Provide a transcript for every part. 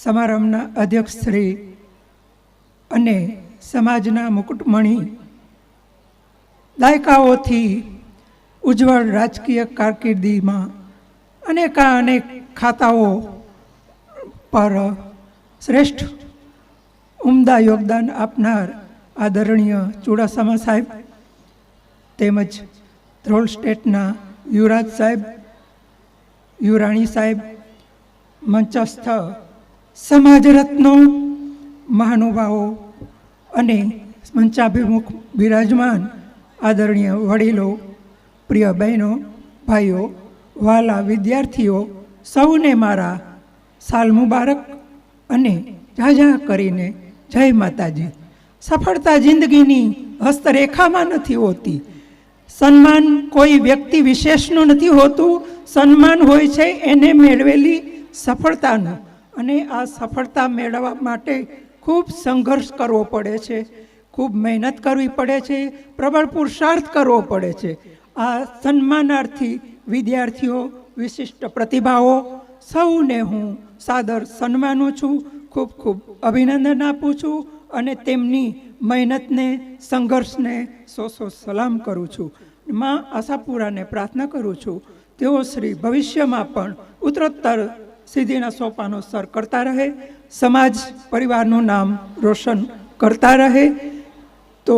સમારંભના અધ્યક્ષ શ્રી અને સમાજના મુકુટમણી દાયકાઓથી ઉજ્જવળ રાજકીય કારકિર્દીમાં અનેકા અનેક ખાતાઓ પર શ્રેષ્ઠ ઉમદા યોગદાન આપનાર આદરણીય ચુડાસામા સાહેબ તેમજ ધ્રોલ સ્ટેટના યુવરાજ સાહેબ યુરાણી સાહેબ, મંચસ્થ સમાજ રત્નો મહાનુભાવો અને મંચાભિમુખ બિરાજમાન આદરણીય વડીલો, પ્રિય બહેનો, ભાઈઓ વાલા વિદ્યાર્થીઓ, સૌને મારા સાલ મુબારક અને ઝાઝા કરીને જય માતાજી. સફળતા જિંદગીની હસ્તરેખામાં નથી હોતી. સન્માન કોઈ વ્યક્તિ વિશેષનું નથી હોતું. સન્માન હોય છે એને મેળવેલી સફળતાનું. અને આ સફળતા મેળવવા માટે ખૂબ સંઘર્ષ કરવો પડે છે. ખૂબ મહેનત કરવી પડે છે. પ્રબળ પુરુષાર્થ કરવો પડે છે. આ સન્માનાર્થી વિદ્યાર્થીઓ, વિશિષ્ટ પ્રતિભાઓ સૌને હું સાદર સન્માનું છું. ખૂબ ખૂબ અભિનંદન આપું છું અને તેમની મહેનતને, સંઘર્ષને સો સો સલામ કરું છું. માં આશાપુરાને પ્રાર્થના કરું છું. તેઓ શ્રી ભવિષ્યમાં પણ ઉત્તરોત્તર સિદ્ધિના સોપાનો સર કરતા રહે, સમાજ પરિવારનું નામ રોશન કરતા રહે. તો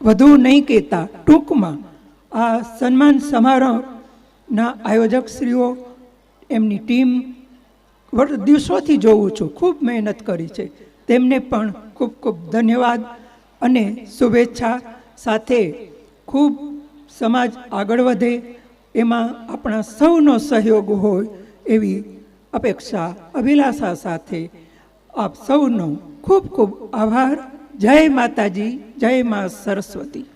વધુ નહીં કહેતા, ટૂંકમાં આ સન્માન સમારોહના આયોજકશ્રીઓ એમની ટીમ દિવસોથી જોઉં છું, ખૂબ મહેનત કરી છે. તેમને પણ ખૂબ ખૂબ ધન્યવાદ અને શુભેચ્છા સાથે ખૂબ સમાજ આગળ વધે, એમાં આપણા સૌનો સહયોગ હોય એવી અપેક્ષા અભિલાષા સાથે આપ સૌનો ખૂબ ખૂબ આભાર. જય માતાજી જય મા સરસ્વતી.